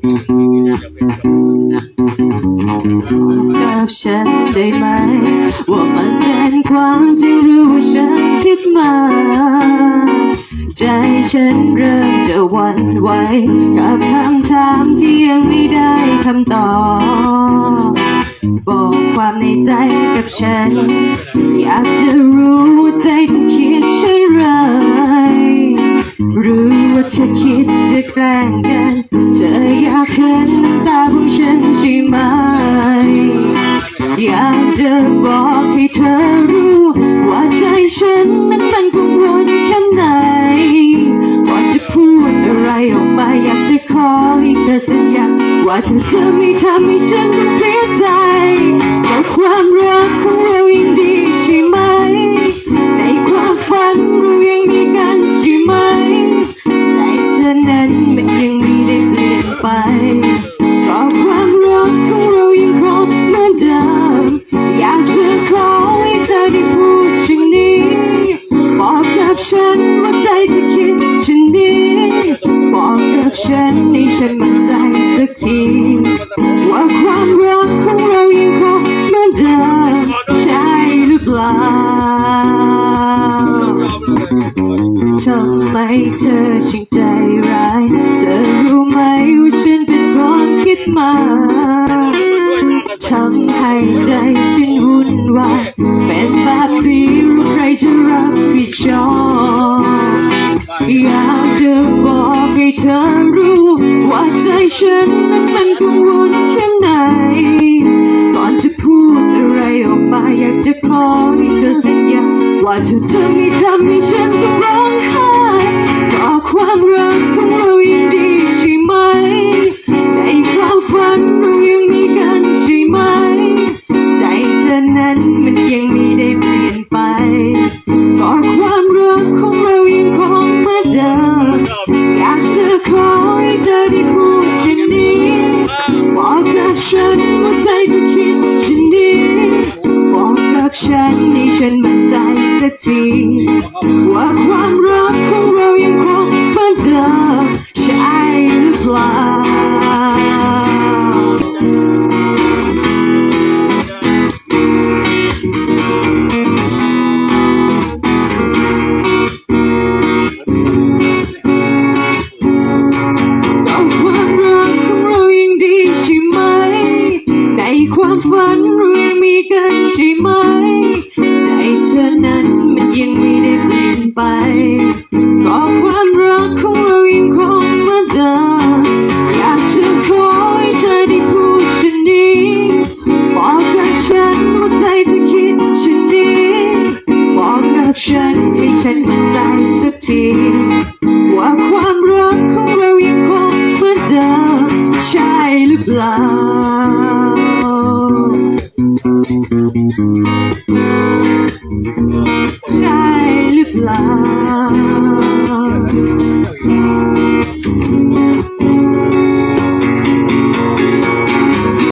กับฉันได้ไหม ว่ามันเป็นความจริงหรือว่าฉันคิดมา ใจฉันเริ่มจะหวั่นไหวกับคำถามที่ยังไม่ได้คำตอบบอกความในใจกับฉัน อยากจะรู้ใจเธอคิด รือว่าเธอคิดจะแกล้งกันเธออยากเห็นน้ำตาของฉันใช่ไหม อยากจะบอกให้เธอรู้ ว่าใจฉันนั้นมันกังวลแค่ไหนก่อนจะพูดอะไรออกมาอยากจะขอให้เธอสัญญาว่าเธอจะไม่ทำให้ฉันต้องเสียใจเพราะความรักของเรายังดี ฉันให้ฉันมั่นใจสักทีว่าความรักของเรายังคงเหมือนเดิมใช่หรือเปล่าทำไมเธอช่างใจร้ายเธอรู้ไหมว่าฉันเป็นคนคิดมาทำให้ใจฉันวุ่นวายเป็นแบบนี้รู้ใครจะรับผิดชอบอยากจะบอกให้เธอ ว่าใจฉันนั้นมันกังวลแค่ไหน ก่อนจะพูดอะไรออกมาอยากจะขอให้เธอสัญญาว่าเธอจะไม่ทำให้ฉันต้องร้องไห้ต่อความรัก ทีว่าความรักของเรายังคงเหมือนเดิมใช่หรือเปล่าความรักของเรายังดีใช่ไหมในความฝันเรายังมีกันใช่ไหม ใจเธอนั้น ฉันให้ฉันมั่นใจสักที